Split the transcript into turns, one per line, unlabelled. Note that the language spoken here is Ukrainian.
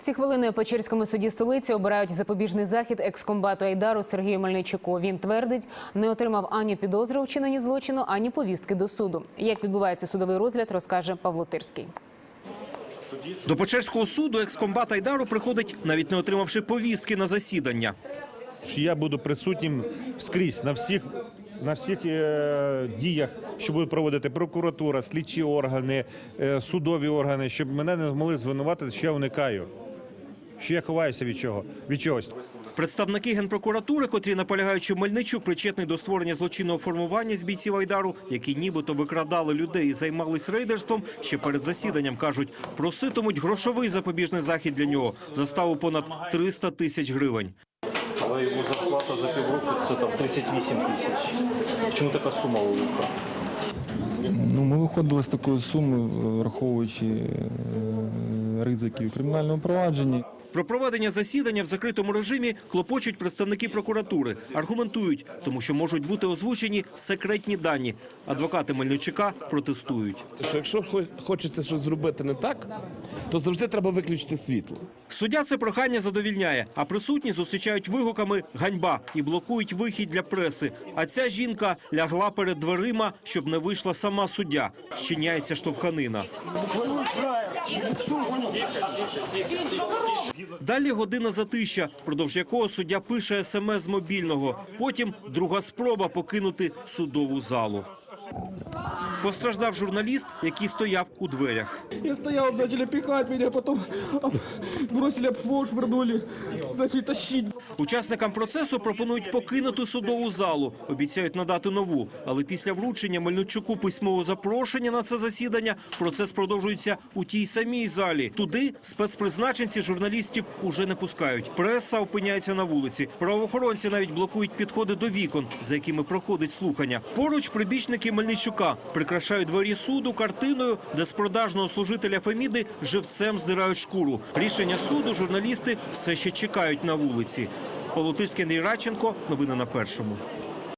Ці хвилини в Печерському суді столиці обирають запобіжний захід екскомбату Айдару Сергію Мельничуку. Він твердить, не отримав ані підозри у вчиненні злочину, ані повістки до суду. Як відбувається судовий розгляд, розкаже Павло Тирський.
До Печерського суду екскомбат Айдару приходить, навіть не отримавши повістки на засідання.
я буду присутнім скрізь на всіх, на всіх е, діях, що буде проводити прокуратура, слідчі органи, е, судові органи, щоб мене не могли звинуватити, що я уникаю, що я ховаюся від чого, від чогось.
Представники генпрокуратури, котрі наполягають, що Мельничук причетний до створення злочинного формування з бійців Айдару, які нібито викрадали людей і займались рейдерством, ще перед засіданням кажуть, проситимуть грошовий запобіжний захід для нього заставу понад 300 тисяч гривень.
Але його зарплата за півроку це там 38 тисяч. Чому така сума велика?
Ну, ми виходили з такої суми, враховуючи е, ризики в кримінальному провадженні.
Про проведення засідання в закритому режимі клопочуть представники прокуратури. Аргументують, тому що можуть бути озвучені секретні дані. Адвокати Мельничука протестують.
що якщо хо- хочеться щось зробити не так, то завжди треба виключити світло.
Суддя це прохання задовільняє, а присутні зустрічають вигуками «ганьба» і блокують вихід для преси. А ця жінка лягла перед дверима, щоб не вийшла сама суддя. Щиняється штовханина. Далі година затища, продовж якого суддя пише смс з мобільного. Потім друга спроба покинути судову залу. Постраждав журналіст, який стояв у дверях.
Я стоял, начали пихать меня, потом об- бросили об пол, швырнули, начали.
Учасникам процесу пропонують покинути судову залу. Обіцяють надати нову. Але після вручення Мельничуку письмового запрошення на це засідання процес продовжується у тій самій залі. Туди спецпризначенці журналістів уже не пускають. Преса опиняється на вулиці. Правоохоронці навіть блокують підходи до вікон, за якими проходить слухання. Поруч прибічники Мельничука прикрашають дворі суду картиною, де з продажного служителя Феміди живцем здирають шкуру. Рішення суду журналісти все ще чекають на вулиці. Павло Андрій Радченко. Новини на першому.